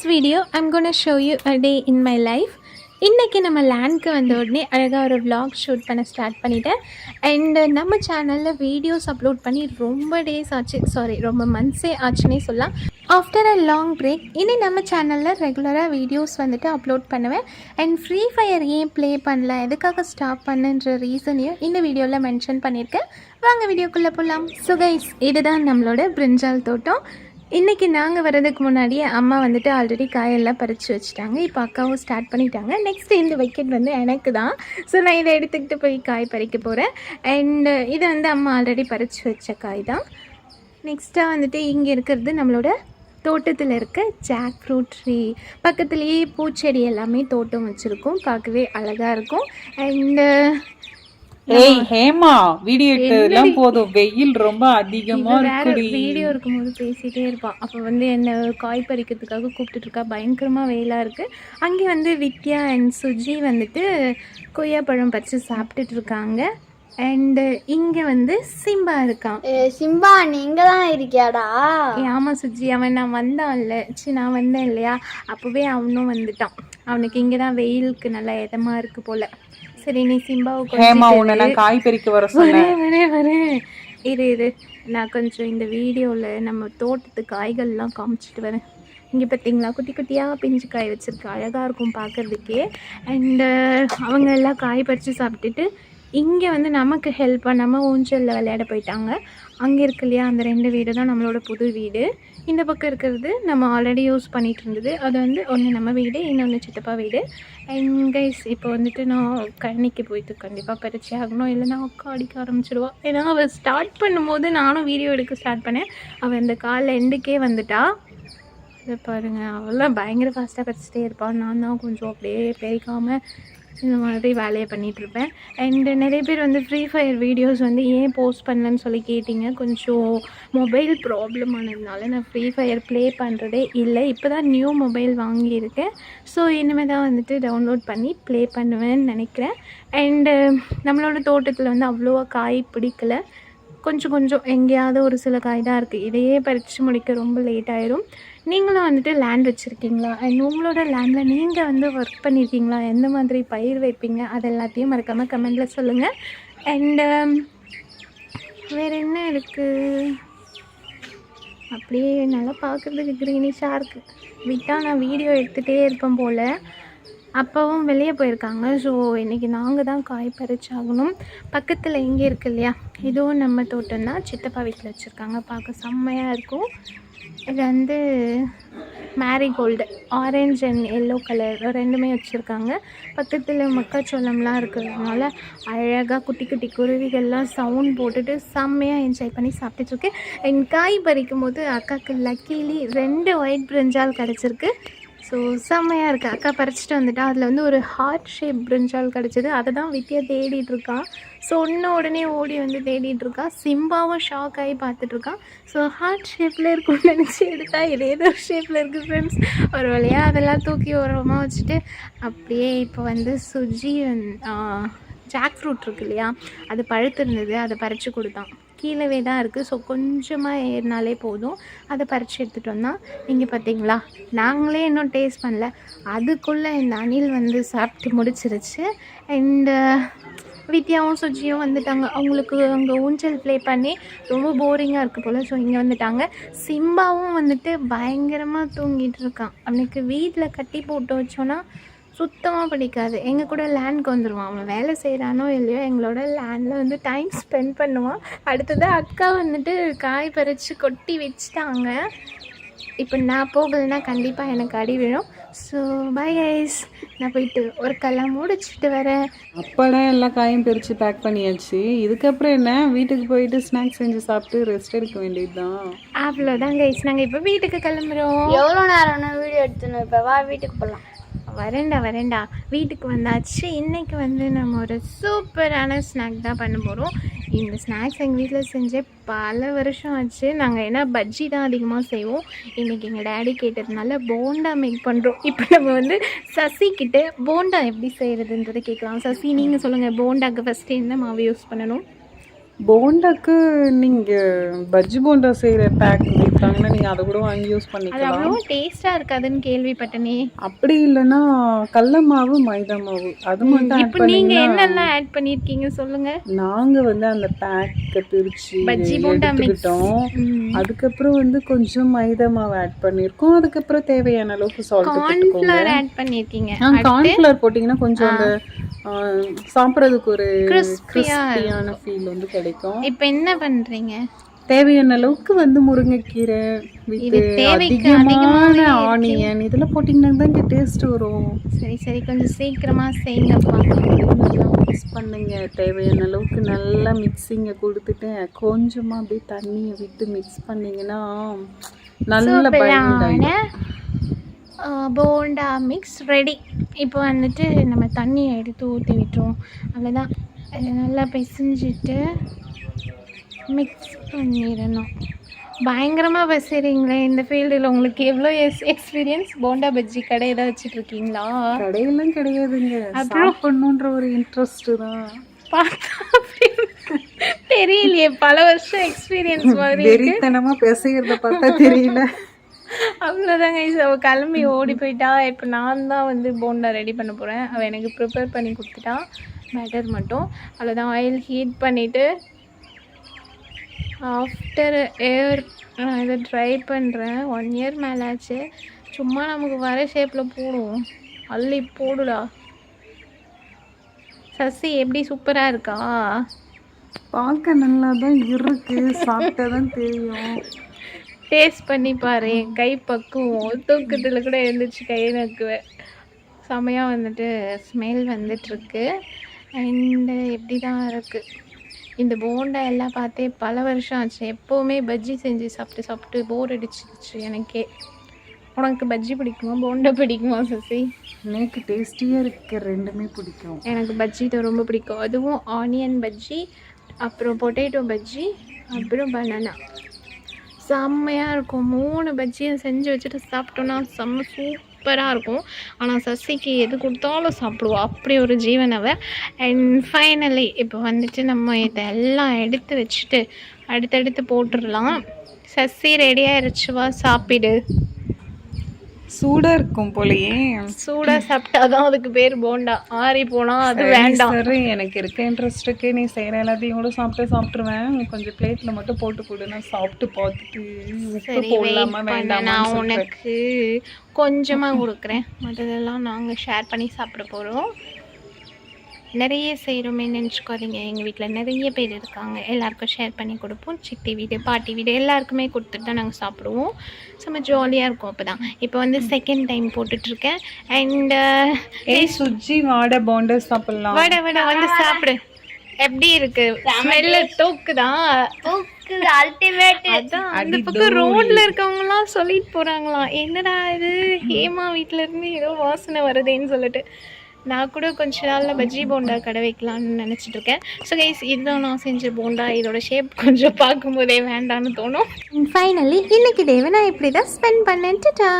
This video I'm gonna show you a day in my life இன்றைக்கி நம்ம லேண்ட்க்கு வந்த உடனே அழகாக ஒரு vlog ஷூட் பண்ண ஸ்டார்ட் பண்ணிட்டேன். அண்டு uh, நம்ம சேனலில் வீடியோஸ் அப்லோட் பண்ணி ரொம்ப டேஸ் ஆச்சு. சாரி ரொம்ப மந்த்ஸே ஆச்சுன்னே சொல்லலாம். ஆஃப்டர் அ லாங் பிரேக் இனி நம்ம சேனலில் ரெகுலராக வீடியோஸ் வந்துட்டு அப்லோட் பண்ணுவேன். அண்ட் ஃப்ரீ ஃபயர் ஏன் ப்ளே பண்ணல எதுக்காக ஸ்டாப் பண்ணுன்ற ரீசனையும் இந்த வீடியோவில் மென்ஷன் பண்ணியிருக்கேன். வாங்க வீடியோக்குள்ளே போகலாம் சுகைஸ் இதுதான் நம்மளோட பிரிஞ்சால் தோட்டம். இன்றைக்கி நாங்கள் வர்றதுக்கு முன்னாடியே அம்மா வந்துட்டு ஆல்ரெடி காயெல்லாம் பறித்து வச்சுட்டாங்க. இப்போ அக்காவும் ஸ்டார்ட் பண்ணிட்டாங்க. நெக்ஸ்ட் இந்த விக்கெட் வந்து எனக்கு தான். ஸோ நான் இதை எடுத்துக்கிட்டு போய் காய் பறிக்க போகிறேன் அண்டு இதை வந்து அம்மா ஆல்ரெடி பறித்து வச்ச காய் தான். நெக்ஸ்ட்டாக வந்துட்டு இங்கே இருக்கிறது நம்மளோட தோட்டத்தில் இருக்க ஜாக் ஃப்ரூட் ட்ரீ பக்கத்துலேயே பூச்செடி எல்லாமே தோட்டம் வச்சுருக்கோம். பார்க்கவே அழகாக இருக்கும். அண்டு ஏய் ஹேமா வீடியோ எடுத்ததெல்லாம் போதும். வெயில் ரொம்ப அதிகமா இருக்குடி. வீடியோ இருக்கும்போது பேசிட்டே இருப்பான் அப்போ வந்து என்ன காய் பறிக்கிறதுக்காக கூப்பிட்டுட்டு இருக்கா. பயங்கரமா வெயிலாக இருக்கு. அங்கே வந்து வித்யா அண்ட் சுஜி வந்துட்டு கொய்யாப்பழம் பறித்து சாப்பிட்டுட்டு இருக்காங்க. அண்டு இங்கே வந்து சிம்பா இருக்கான். சிம்பா நீங்க தான் இருக்கியாடா? ஆமா சுஜி அவன் நான் வந்தான்ல. சரி நான் வந்தேன் இல்லையா? அப்போவே அவனும் வந்துட்டான். அவனுக்கு இங்கே தான் வெயிலுக்கு நல்லா இதமா இருக்கு போல. சரி நீ சிம்பாவை ஹேமா உன்னை நான் காய் பறிக்க வர சொன்னேன். வரேன் வரேன் இரு இரு. நான் கொஞ்சம் இந்த வீடியோவில் நம்ம தோட்டத்து காய்கள்லாம் காமிச்சிட்டு வரேன். இங்கே பார்த்தீங்களா குட்டி குட்டியாக பிஞ்சு காய் வச்சுருக்கு. அழகாக இருக்கும் பார்க்குறதுக்கே அண்டு அவங்க எல்லாம் காய் பறித்து சாப்பிட்டுட்டு இங்கே வந்து நமக்கு ஹெல்ப் பண்ணாமல் ஊஞ்சலில் விளையாட போயிட்டாங்க. அங்கே இருக்கு இல்லையா? அந்த ரெண்டு வீடு தான் நம்மளோட புது வீடு. இந்த பக்கம் இருக்கிறது நம்ம ஆல்ரெடி யூஸ் பண்ணிகிட்டு இருந்தது. அது வந்து ஒன்று நம்ம வீடு இன்னொன்று சித்தப்பா வீடு. அண்ட் கைஸ் இப்போ வந்துட்டு நான் கழனிக்கு போயிட்டு கண்டிப்பாக பறிச்சு ஆகணும். இல்லைன்னா அக்கா அடிக்க ஆரம்பிச்சிடுவா ஏன்னா அவள் ஸ்டார்ட் பண்ணும்போது நானும் வீடியோ எடுக்க ஸ்டார்ட் பண்ணேன். அவள் இந்த காலில் எண்டுக்கே வந்துட்டா. இதை பாருங்க. அவளாம் பயங்கர ஃபாஸ்ட்டாக பறிச்சிட்டே இருப்பாள் நான் தான் கொஞ்சம் அப்படியே பெருக்காமல் இந்த மாதிரி வேலையை பண்ணிகிட்டு இருப்பேன் அண்டு நிறைய பேர் வந்து ஃப்ரீ ஃபயர் வீடியோஸ் வந்து ஏன் போஸ்ட் பண்ணலன்னு சொல்லி கேட்டிங்க. கொஞ்சம் மொபைல் ப்ராப்ளம் ஆனதுனால நான் ஃப்ரீ ஃபயர் ப்ளே பண்ணுறதே இல்லை. இப்போ தான் நியூ மொபைல் வாங்கியிருக்கேன். ஸோ இனிமேல் தான் வந்துட்டு டவுன்லோட் பண்ணி ப்ளே பண்ணுவேன்னு நினைக்கிறேன். அண்டு நம்மளோட தோட்டத்தில் வந்து அவ்வளோவா காய் பிடிக்கல. கொஞ்சம் கொஞ்சம் எங்கேயாவது ஒரு சில காய் தான் இருக்குது இதையே பறித்து முடிக்க ரொம்ப லேட் ஆயிரும். நீங்களும் வந்துட்டு லேண்ட் வச்சுருக்கீங்களா? அண்ட் உங்களோட லேண்டில் நீங்கள் வந்து ஒர்க் பண்ணியிருக்கீங்களா எந்த மாதிரி பயிர் வைப்பீங்க? அது எல்லாத்தையும் மறக்காமல் கமெண்டில் சொல்லுங்கள் அண்டு um, வேறு என்ன இருக்குது அப்படியே நல்லா பார்க்குறதுக்கு க்ரீனிஷாக இருக்குது விட்டால் நான் வீடியோ எடுத்துகிட்டே இருப்பேன் போல். அப்போவும் வெளியே போயிருக்காங்க. ஸோ இன்றைக்கி நாங்கள் தான் காய் பறிச்சாகணும். பக்கத்தில் எங்கே இருக்கு இல்லையா? இதுவும் நம்ம தோட்டம் தான். சித்தப்பா வீட்டில் வச்சுருக்காங்க. பார்க்க செம்மையாக இருக்கும். இது வந்து marigold orange and yellow colour ரெண்டுமே வச்சுருக்காங்க. பக்கத்தில் மக்காச்சோளம்லாம் இருக்கிறதுனால அழகாக குட்டி குட்டி குருவிகள்லாம் சவுண்ட் போட்டுட்டு செம்மையாக என்ஜாய் பண்ணி சாப்பிட்டுட்ருக்கேன் என் காய் பறிக்கும் போது அக்காவுக்கு லக்கீலி ரெண்டு ஒயிட் பிரிஞ்சால் கிடச்சிருக்கு. ஸோ செம்மையாக இருக்குது அக்கா பறிச்சிட்டு வந்துட்டா. அதில் வந்து ஒரு ஹார்ட் ஷேப் பிரிஞ்சால் கிடச்சிது. அதை தான் வித்தியா தேடிட்டுருக்கா ஸோ ஒன்று உடனே ஓடி வந்து தேடிட்டுருக்கா சிம்பாவும் ஷாக் ஆகி பார்த்துட்ருக்கான் ஸோ ஹார்ட் ஷேப்பில் இருக்கும்னு நினச்சி எடுத்தா இது ஏதோ ஒரு ஷேப்பில் இருக்குது ஃப்ரெண்ட்ஸ் ஒரு வழியாக அதெல்லாம் தூக்கி ஓரமாக வச்சுட்டு அப்படியே இப்போ வந்து சுஜி ஜாக் ஃப்ரூட் இருக்கு இல்லையா? அது பழுத்திருந்தது. அதை பறித்து கொடுத்தான். கீழவே தான் இருக்குது ஸோ கொஞ்சமாக ஏறினாலே போதும். அதை பறித்து எடுத்துகிட்டு நீங்கள் இங்கே பார்த்தீங்களா நாங்களே இன்னும் டேஸ்ட் பண்ணல. அதுக்குள்ளே இந்த அணில் வந்து சாப்பிட்டு முடிச்சிருச்சு. அண்டு வித்யாவும் சுஜியும் வந்துட்டாங்க. அவங்களுக்கு அங்கே ஊஞ்சல் ப்ளே பண்ணி ரொம்ப போரிங்காக இருக்குது போல். ஸோ இங்கே வந்துட்டாங்க. சிம்பாவும் வந்துட்டு பயங்கரமாக தூங்கிட்டு இருக்கான். அவனுக்கு வீட்டில் கட்டி போட்டு வச்சோன்னா சுத்தமாக பிடிக்காது. எங்கள் கூட லேண்ட்க்கு வந்துடுவான் அவன் வேலை செய்கிறானோ இல்லையோ எங்களோட லேண்டில் வந்து டைம் ஸ்பெண்ட் பண்ணுவான். அடுத்தது அக்கா வந்துட்டு காய் பறித்து கொட்டி வச்சுட்டாங்க. இப்போ நான் போகலைன்னா கண்டிப்பாக எனக்கு அடி விழும். ஸோ பை கைஸ் நான் போயிட்டு ஒர்க்கெல்லாம் முடிச்சுட்டு வரேன். அப்படா எல்லா காயும் பிரிச்சு பேக் பண்ணியாச்சு. இதுக்கப்புறம் என்ன? வீட்டுக்கு போயிட்டு ஸ்நாக்ஸ் செஞ்சு சாப்பிட்டு ரெஸ்ட் எடுக்க வேண்டியதுதான். அவ்வளோதான் கைஸ் நாங்கள் இப்போ வீட்டுக்கு கிளம்புறோம். எவ்வளோ நேரம் வீடியோ எடுத்துன்னு இப்போ வா வீட்டுக்கு போகலாம் வரேன்டா வரேன்டா. வீட்டுக்கு வந்தாச்சு. இன்றைக்கி வந்து நம்ம ஒரு சூப்பரான ஸ்நாக் தான் பண்ண போகிறோம் இந்த ஸ்நாக்ஸ் எங்கள் வீட்டில் செஞ்சே பல வருஷம் ஆச்சு. நாங்கள் ஏன்னா பஜ்ஜி தான் அதிகமாக செய்வோம். இன்றைக்கி எங்கள் டேடி கேட்டதுனால போண்டா மேக் பண்ணுறோம் இப்போ நம்ம வந்து சசிக்கிட்ட போண்டா எப்படி செய்கிறதுன்றதை கேட்கலாம். சசி நீங்கள் சொல்லுங்கள் போண்டாக்கு ஃபஸ்ட்டு என்ன மாவு யூஸ் பண்ணணும்? போண்டாக்கு நீங்க பஜ்ஜி போண்டா செய்யற பேக் விற்றாங்கன்னா நீங்க அதை கூட வாங்கி யூஸ் பண்ணிக்கலாம். அவ்வளோ டேஸ்டா இருக்காதுன்னு கேள்விப்பட்டனே. அப்படி இல்லைன்னா கடல மாவு மைதா மாவு. அது மட்டும் இப்போ நீங்க பண்ணீங்கன்னா என்னெல்லாம் ஆட் பண்ணிருக்கீங்க சொல்லுங்க. நாங்க வந்து அந்த பேக்கை பிரிச்சு பஜ்ஜி போண்டா. எடுத்துக்கிட்டோம். அதுக்கப்புறம் வந்து கொஞ்சம் மைதா மாவு ஆட் பண்ணியிருக்கோம் அதுக்கப்புறம் தேவையான அளவுக்கு சால்ட் கார்ன்ஃப்ளவர் ஆட் பண்ணிருக்கீங்க. கார்ன்ஃபிளவர் போட்டிங்கன்னா கொஞ்சம் அந்த ஆ, சாப்பிட்றதுக்கு ஒரு கிறிஸ்பியான ஃபீல் வந்து கிடைக்கும். இப்போ என்ன பண்றீங்க? தேவையான அளவுக்கு வந்து முருங்கைக்கீரை அதிகமான ஆனியன் இதெல்லாம் போட்டிங்கன்னா தான் இங்கே டேஸ்ட் வரும். சரி சரி. கொஞ்சம் சீக்கிரமா செய்யுங்கப்பா நல்லா மிக்ஸ் பண்ணுங்க. தேவையான அளவுக்கு நல்லா மிக்ஸிங்கை கொடுத்துட்டு கொஞ்சமாக அப்படியே தண்ணியை விட்டு மிக்ஸ் பண்ணீங்கன்னா நல்ல போண்டா மிக்ஸ் ரெடி இப்போ வந்துட்டு நம்ம தண்ணியை எடுத்து ஊற்றி விட்டுருவோம். அவ்வளோதான் அது நல்லா பிசைஞ்சிட்டு மிக்ஸ் பண்ணிடணும். பயங்கரமாக பசிறீங்களே இந்த ஃபீல்டில் உங்களுக்கு எவ்வளோ எஸ் எக்ஸ்பீரியன்ஸ் போண்டா பஜ்ஜி கடை ஏதாவது வச்சுட்ருக்கீங்களா கடையெல்லாம் கிடையாதுங்க. சாப்பிடணுன்ற ஒரு இன்ட்ரெஸ்ட் தான். பார்த்தா தெரியலையே பல வருஷம் எக்ஸ்பீரியன்ஸ் மாதிரி இருக்கு. வெறித்தனமா பேசுகிறத பார்த்தா தெரியல. அவ்வளோதாங்க அவள் கிளம்பி ஓடி போயிட்டா. இப்போ நான் தான் வந்து போண்டா ரெடி பண்ண போகிறேன் அவள் எனக்கு ப்ரிப்பேர் பண்ணி கொடுத்துட்டா. பேட்டர் மட்டும். அவ்வளோதான் ஆயில் ஹீட் பண்ணிவிட்டு ஆஃப்டர் ஏர் நான் இதை ட்ரை பண்ணுறேன் ஒன் இயர் மேலே ஆச்சு சும்மா நமக்கு வர ஷேப்பில் போடுவோம். அள்ளி போடுடா. சசி எப்படி சூப்பராக இருக்கா? பார்க்க நல்லா தான் இருக்கு. சாப்பிட்டா தான் தெரியும். டேஸ்ட் பண்ணி பாரு. என் கை பக்குவோம். தூக்கத்தில் கூட எழுந்திரிச்சு கையை நக்குவேன். செமையாக வந்துட்டு ஸ்மெல் வந்துட்டுருக்கு அண்டு எப்படி தான் இருக்குது இந்த போண்டா எல்லாம் பார்த்தே பல வருஷம் ஆச்சு. எப்போவுமே பஜ்ஜி செஞ்சு சாப்பிட்டு சாப்பிட்டு போர் அடிச்சிருச்சு எனக்கே. உனக்கு பஜ்ஜி பிடிக்குமா? போண்டா பிடிக்குமா சசி? எனக்கு டேஸ்டியாக இருக்க. ரெண்டுமே பிடிக்கும். எனக்கு பஜ்ஜி தான் ரொம்ப பிடிக்கும். அதுவும் ஆனியன் பஜ்ஜி அப்புறம் பொட்டேட்டோ பஜ்ஜி அப்புறம் பனானா செம்மையாக இருக்கும். மூணு பஜ்ஜியும் செஞ்சு வச்சுட்டு சாப்பிட்டோன்னா செம்ம சூப்பராக இருக்கும். ஆனால் சசிக்கு எது கொடுத்தாலும் சாப்பிடுவோம் அப்படி ஒரு ஜீவனவை அண்ட் ஃபைனலி இப்போ வந்துட்டு நம்ம இதெல்லாம் எடுத்து வச்சுட்டு அடுத்தடுத்து போட்டுடலாம். சசி ரெடியாகிருச்சுவா சாப்பிடு. சூடாக இருக்கும் போலயே. சூடாக சாப்பிட்டாதான் அதுக்கு பேர் போண்டா. ஆறி போனால் அது வேண்டாம். சரி எனக்கு இருக்க இன்ட்ரெஸ்ட்டுக்கு நீ செய்கிற எல்லாத்தையும் கூட சாப்பிட்டு சாப்பிட்ருவேன் கொஞ்சம் பிளேட்டில் மட்டும் போட்டு கொடு நான் சாப்பிட்டு பார்த்துட்டு உப்பு போடலாமா வேண்டாமா நான் உனக்கு கொஞ்சமாக கொடுக்குறேன். மற்றதெல்லாம் நாங்கள் ஷேர் பண்ணி சாப்பிட போகிறோம் நிறைய செய்கிறோமே நினச்சிக்காதீங்க. எங்கள் வீட்டில் நிறைய பேர் இருக்காங்க. எல்லாருக்கும் ஷேர் பண்ணி கொடுப்போம். சித்தி வீடு பாட்டி வீடு எல்லாருக்குமே கொடுத்துட்டு தான் நாங்கள் சாப்பிடுவோம். செம்ம ஜாலியாக இருக்கும் அப்போ தான் இப்போ வந்து செகண்ட் டைம் போட்டுட்ருக்கேன். அண்ட் ஏய் சுஜி வாடை போண்டா சாப்பிடலாம். வட வட வந்து சாப்பிடு. எப்படி இருக்கு? ஸ்மெல்லு தூக்குதான் அல்டிமேட் அதான் அந்த பக்கம் ரோட்ல இருக்கவங்க எல்லாம் சொல்லிட்டு போறாங்களாம். என்னடா இது? ஹேமா வீட்ல இருந்து ஏதோ வாசனை வருதேன்னு சொல்லிட்டு. நான் கூட கொஞ்ச நாளில் பஜ்ஜி போண்டா கடை வைக்கலான்னு நினச்சிட்ருக்கேன். ஸோ கைஸ் இதுதான் நான் செஞ்ச போண்டா. இதோட ஷேப் கொஞ்சம் பார்க்கும்போதே வேண்டான்னு தோணும். ஃபைனலி இன்னைக்கு டேவை நான் இப்படி தான் ஸ்பெண்ட் பண்ணேன்ட்டுட்டா